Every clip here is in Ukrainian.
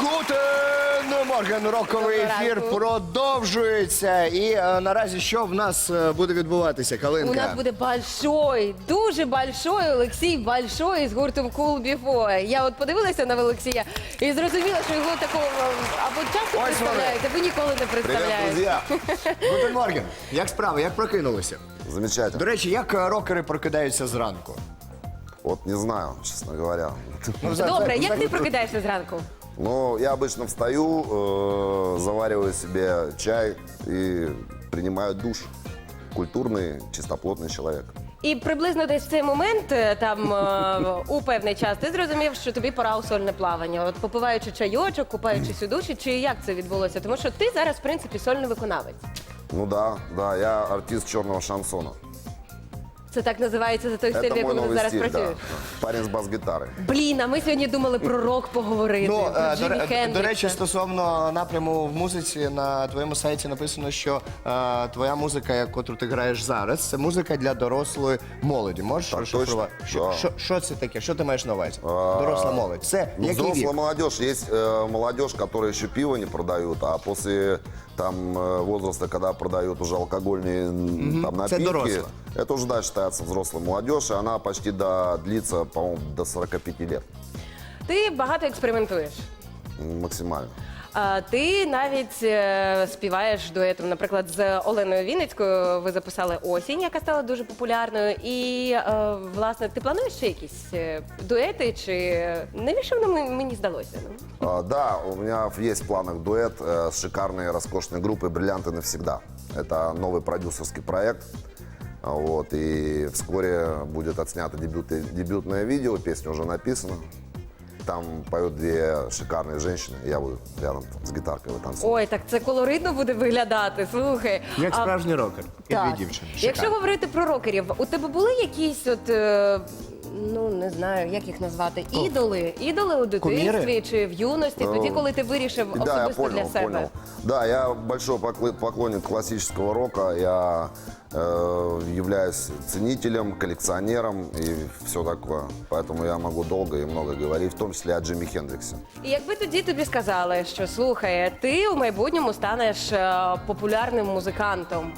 Гутен Морген, роковий Доброго ефір ранку. продовжується. І е, наразі що в нас е, буде відбуватися, Калинка? У нас буде большой, дуже большой Олексій Большой з гуртом Cool Before. Я от подивилася на Олексія і зрозуміла, що його такого або часто Ось представляють, або ніколи не Привет, представляють. друзья! Гутен Морген. Як справи? Як прокинулися? До речі, як е, рокери прокидаються зранку? Вот не знаю, честно говоря. Ну, за- Добре, за- як за- ти прокидаєшся зранку? Ну, я обычно встаю, э, завариваю себе чай и принимаю душ. Культурный, чистоплотный человек. І приблизно десь в цей момент, е, там е, у певний час, ти зрозумів, що тобі пора у сольне плавання. От попиваючи чайочок, купаючись у душі, чи як це відбулося? Тому що ти зараз, в принципі, сольний виконавець. Ну да, да, я артист черного шансона. Це так називається за той стиль, в Это мой якому ти новый зараз стиль, да. працюєш. Парень с бас-гитарой. Блін, а ми сьогодні думали про рок поговорити. Ну, про е, до, Джимі ре- до Хендрікса. речі, стосовно напряму в музиці, на твоєму сайті написано, що е, твоя музика, яку ти граєш зараз, це музика для дорослої молоді. Можеш Так розшифрувати? точно, Що, да. що, що це таке? Що ти маєш на увазі? Доросла молодь. Це Ну, який взрослая вік? молодежь. Есть э, молодежь, которая еще пиво не продают, а после там э, возраста, когда продают уже алкогольные м, там, Это напитки, доросло. это уже да, считается взрослая молодежь, и она почти до, длится, по-моему, до 45 лет Ти багато експериментуєш. м, максимально. А, ти навіть е, співаєш дуетом, наприклад, з Оленою Вінницькою. Ви записали осінь, яка стала дуже популярною. І е, власне, ти плануєш ще якісь е, дуети? Чи навіщо воно мені- мені здалося? Ну? А, да, у меня есть в планах дуэт э, с шикарной, роскошной группой «Бриллианты навсегда». Это новый продюсерский проект. А, Вот, и вскоре будет отснято дебют- дебютное видео, песня уже написана. Там поют дві шикарні женщины, я буду рядом там, з гітаркою танцювати. Ой, так це колоритно буде виглядати. Слухай. Як А, справжній рокер. І Так. дві дівчини. Якщо говорити про рокерів, у тебе були якісь от. е, Ну не знаю, як їх назвати, ідоли, ідоли у дитинстві Куміри? чи в юності, тоді, коли ти вирішив И да, я особисто понял, для себе. понял. Да, я большой поклы- поклонник классического рока. Я э, являюсь ценителем, коллекционером и все такое. Поэтому я могу долго и много говорить, в том числе о Джимми Хендриксе. І якби тоді тобі сказали, що слухай, ти у майбутньому станеш е, популярним музикантом.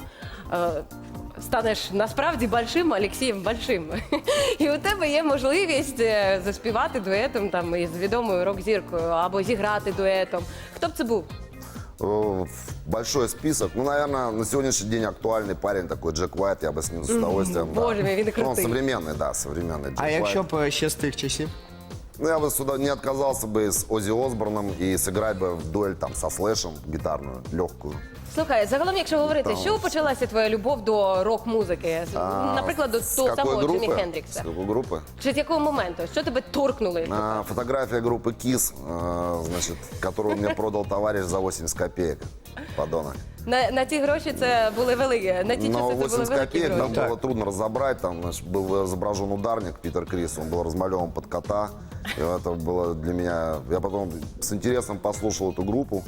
е, Станеш насправді большим Олексієм Большим. І у тебе є можливість е, заспівати дуетом там із відомою рок-зіркою або зіграти дуетом. Хто б це був? Э, Большой список. Ну, наверное, на сегодняшний день актуальный парень такой Джек Уайт. Я бы с ним с удовольствием. да. Боже мой, він Ну, Он крутий. современный, да, современный Джек А Уайт. якщо б е, ще з тих часів? Ну, я бы сюда не отказался бы с Оззи Осборном и сыграть бы в дуэль там со Слэшем гитарную, легкую. Слухай, загалом, якщо говорити, Там. що почалася твоя любов до рок-музики? А, Наприклад, до с того какой самого Джиммі группы? Хендрікса. С какой группы? Чи з якого моменту? Що тебе торкнули? А, фотография группы КИС, э, значит, которую мне продал товарищ за 80 копеек. Подонок. На, на ті гроші це були великі. На ті Но часи це були 80 великі копеек гроші. там было трудно разобрать. Там значит, был изображен ударник Питер Крис, он был размалеван под кота. И это было для меня... Я потом с интересом послушал эту группу.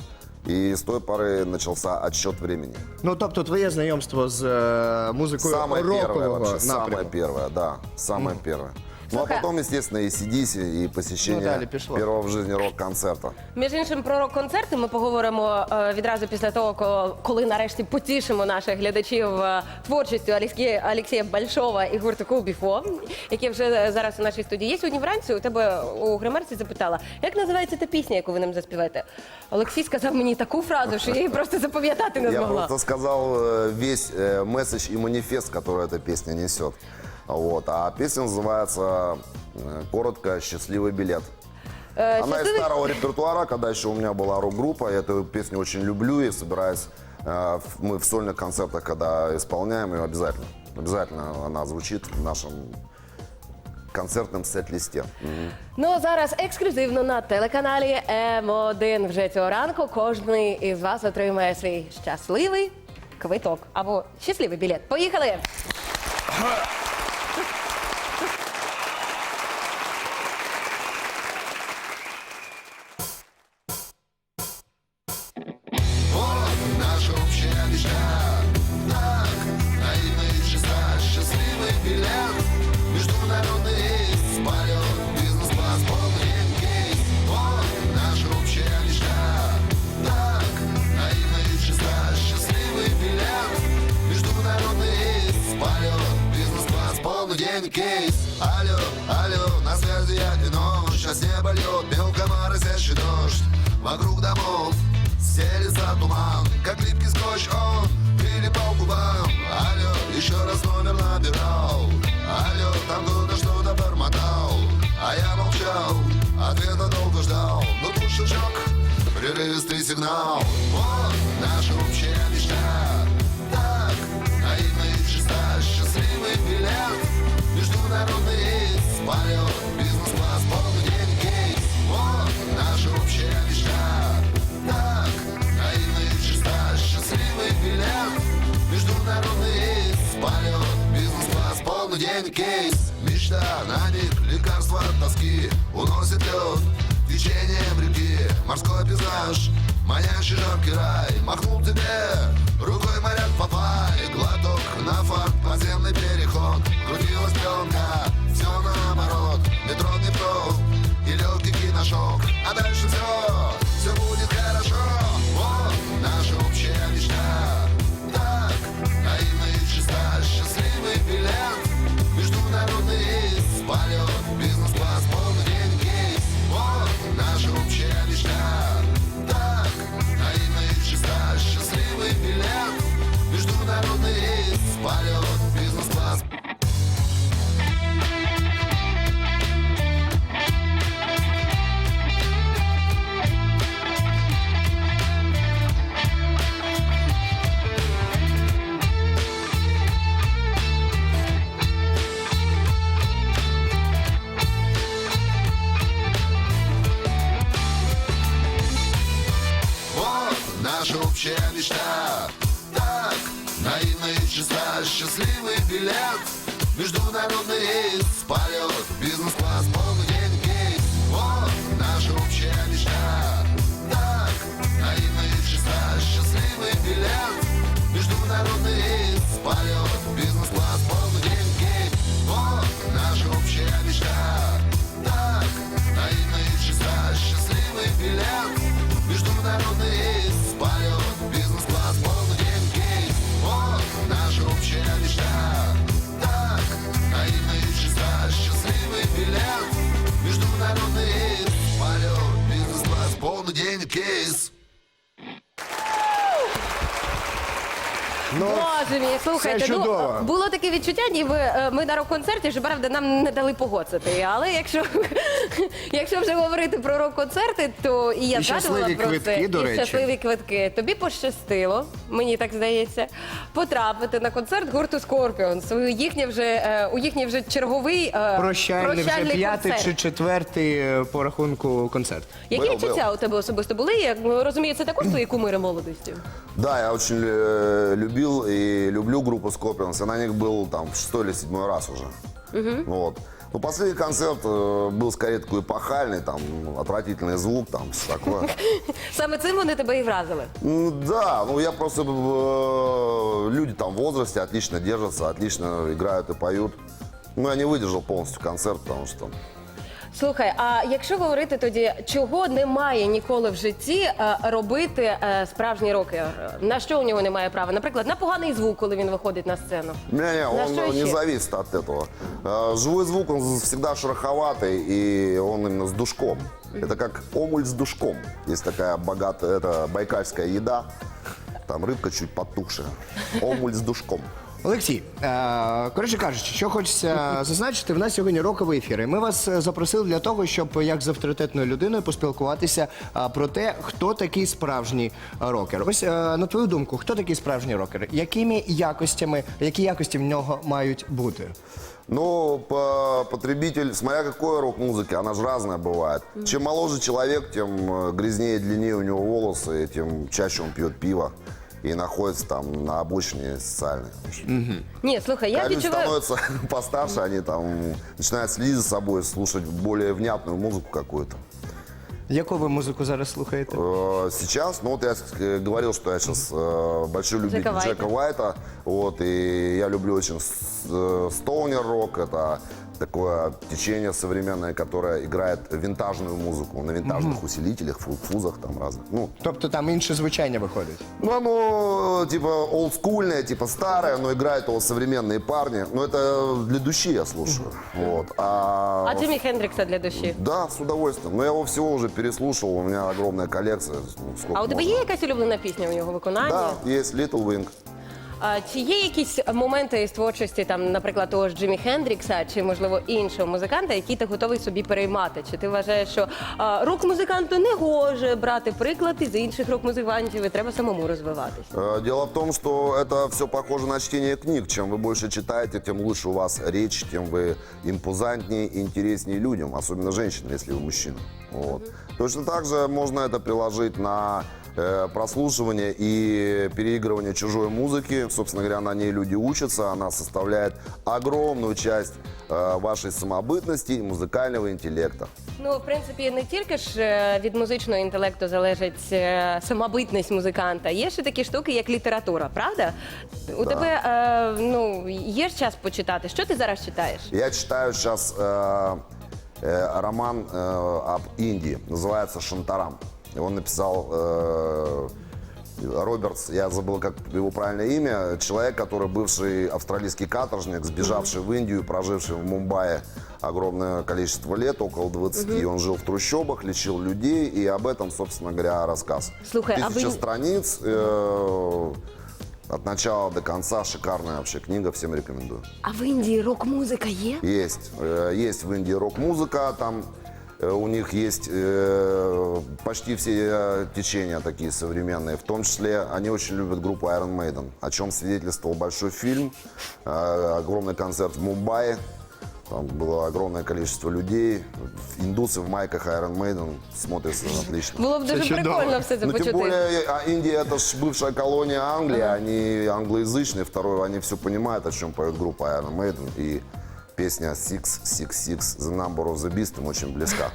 И с той поры начался отсчет времени. Ну, тобто, твоє знайомство з е, музикою Самое первое рокового вообще, самое напрямку. первое, да, самое первое. Ну а Слушай, потом, естественно, и CDC, и Ну, посещение далее пошло. первого в жизни рок-концерта. Між іншим, про рок-концерти ми поговоримо е, відразу після того, ко- коли нарешті потішимо наших глядачів е, творчістю Олексія, Олексія Большова і гурту Cool Before, які вже зараз у нашій студії. Я сьогодні вранці у тебе у гримерці запитала, як називається та пісня, яку ви нам заспіваєте. Олексій сказав мені таку фразу, що я її просто запам'ятати не Я змогла. просто сказал э, весь э, месседж и манифест, который эта песня несет. Вот. А песня называется э, коротко «Счастливый билет». Е, Она из щасливий- старого репертуара, когда еще у меня была рок-группа. Я эту песню очень люблю и собираюсь э, в- мы в сольных концертах, когда исполняем ее, обязательно. Обязательно она звучит в нашем концертном сет-листе. Мгм. Ну а зараз ексклюзивно на телеканалі М1 вже цього ранку. Кожний із вас отримає свій щасливий квиток або щасливий білет. Поїхали! День кейс Алло, алло, на связи я Динов Сейчас небо льет, мелко моросящий дождь. Вокруг домов стелится туман. Как липкий скотч он прилипал к губам. Алло, еще раз номер набирал. Алло, там кто-то что-то бормотал. А я молчал, ответа долго ждал. Но тут щелчок, прерывистый сигнал. Вот течением реки Морской пейзаж, манящий жаркий рай Махнул тебе рукой моряк Папай Глоток на факт, подземный переход. Крутилась пленка, все наоборот. Метро Днепров и легкий киношок. А дальше все, все будет хорошо Международный рейс Полет, бизнес-класс, полный день кейс Вот наша общая мечта. Так, наивно и чиста Счастливый билет. Международный рейс Полет, Мій, слухайте, Все чудово. ну було таке відчуття, ніби е, ми на рок-концерті, що правда нам не дали погоцити. Але якщо, якщо вже говорити про рок-концерти, то і я І згадувала щасливі про квитки, це. до і речі. щасливі квитки. Тобі пощастило, мені так здається, потрапити на концерт гурту Scorpions. У їхній вже е, у їхній вже черговий е, прощальний вже п'ятий концерт. чи четвертий е, по рахунку концерт. Які Был, відчуття у тебе особисто були? Я ну, розумію, це також твої кумири молодості. Да, я очень э, любил и люблю группу Scorpions. Я на них был там в шестой или седьмой раз уже. Вот. Ну, последний концерт э, был скорее такой эпохальный, там, отвратительный звук, там, все такое. Саме цим вони тебе і вразили. Ну, Да, ну я просто... э, Люди там в возрасте отлично держатся, отлично играют и поют. Ну, я не выдержал полностью концерт, потому что... Слухай, а якщо говорити тоді, чого немає ніколи в житті е, робити е, справжній рокер? На що у нього немає права? Наприклад, на поганий звук, коли він виходить на сцену. Не-не, На он что э, не еще? зависит от этого. Э, Живой звук, он всегда шероховатый, и он именно с душком. Это как омуль с душком. Есть такая богатая, это байкальская еда. Там рыбка чуть потухшая. Омуль с душком. Олексій, е, коротше кажучи, що хочеться зазначити, в нас сьогодні роковий ефір. І ми вас е, запросили для того, щоб як з авторитетною людиною поспілкуватися е, про те, хто такий справжній е, рокер. Ось е, на твою думку, хто такий справжній рокер? Якими якостями, які якості в нього мають бути? Ну, по- потребитель, смотря какой рок-музыки, она же разная бывает. Чем моложе человек, тем э, грязнее и длиннее у него волосы, и тем чаще он пьет пиво и находится там на обочине социальной. Ні, слухай, я Когда люди відчуваю. становятся постарше, они там начинают следить за собой, слушать более внятную музыку какую-то. Яку ви музику зараз слухаєте? Э, Сейчас, ну вот я э, говорил, что я сейчас э, большой любитель Джека Джека, Уайта. Уайта, вот, и я люблю очень с- э, стоунер рок, это такое течение современное, которое играет винтажную музыку на винтажных усилителях, фу- фузах там разных. Ну, Тобто там інше звучання виходить. ну, оно типа олдскульное, типа старое, но играют его современные парни. Но это для души я слушаю. Вот. А, А Джиммі Хендрікса для душі. Да, с удовольствием. Но я его всего уже переслушал, у меня огромная коллекция. Ну, сколько А у тебе можно. є якась улюблена пісня у його виконанні? Да, есть Little Wing. А, чи є якісь моменти із творчості, там, наприклад, того ж Джиммі Хендрікса, чи можливо іншого музиканта, які ти готовий собі переймати? Чи ти вважаєш, що а, рок-музиканту не гоже брати приклад із інших рок-музикантів і треба самому розвиватися? Э, Дело в том, что это все похоже на чтение книг. Чем вы больше читаете, тем лучше у вас речь, тем вы импозантнее и интереснее людям, особенно женщинам, если вы мужчина. Вот. Точно так же можно это приложить на э, прослушивание и переигрывание чужой музыки. Собственно говоря, на ней люди учатся. Она составляет огромную часть э, вашей самобытности и музыкального интеллекта. Ну, в принципі, не тільки ж е, від музичного інтелекту залежить е, самобитність музиканта. Є ще такі штуки, як література, правда? У тебе е, ну, є ж час почитати. Що ти зараз читаєш? Я читаю сейчас э, э, роман э, об Индии, называется «Шантарам». Его написал э, Робертс, я забыл, как его правильное имя, человек, который бывший австралийский каторжник, сбежавший в Индию, проживший в Мумбаи огромное количество лет, около 20. Он жил в трущобах, лечил людей, и об этом, собственно говоря, рассказ. Слушай, а Тысяча вы- страниц, э, от начала до конца, шикарная вообще книга, всем рекомендую. А в Індії рок-музика є? Есть. Э, Есть в Индии рок-музыка, там э, у них есть э, почти все э, течения такие современные. В том числе они очень любят группу Iron Maiden, о чем свидетельствовал большой фильм, э, огромный концерт в Мумбаи. Там было огромное количество людей. Индусы в майках Iron Maiden смотрятся отлично. Було б дуже чудово. прикольно все це Ну, тем почути. более, а Индия это ж бывшая колония Англии, они англоязычные, второе, они все понимают, о чем поет группа Iron Maiden, и песня Six Six Six The Number of the Beast им очень близка.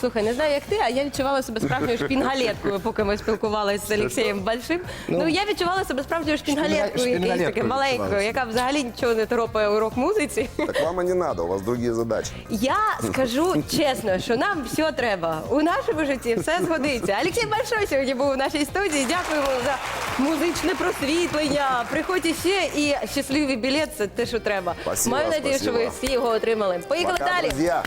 Слухай, не знаю, як ти, а я відчувала себе справжньою шпінгалеткою, поки ми спілкувалися з Олексієм Большим. Ну, я відчувала себе чесно шпінгалеткою, Шпінга- якоюсь шпінгалеткою такою маленькою, відчувалася. яка взагалі нічого не торопає у рок-музиці. Так вам и не надо, у вас другие задачи. Я скажу чесно, що нам все треба. У нашому житті все згодиться. Олексій Большой сьогодні був у нашій студії. Дякуємо за музичне просвітлення. Приходьте ще і щасливий білет це те, що треба. Спасибо, Маю надію, що ви спасибо. всі його отримали. Поїхали Пока, далі. друзья!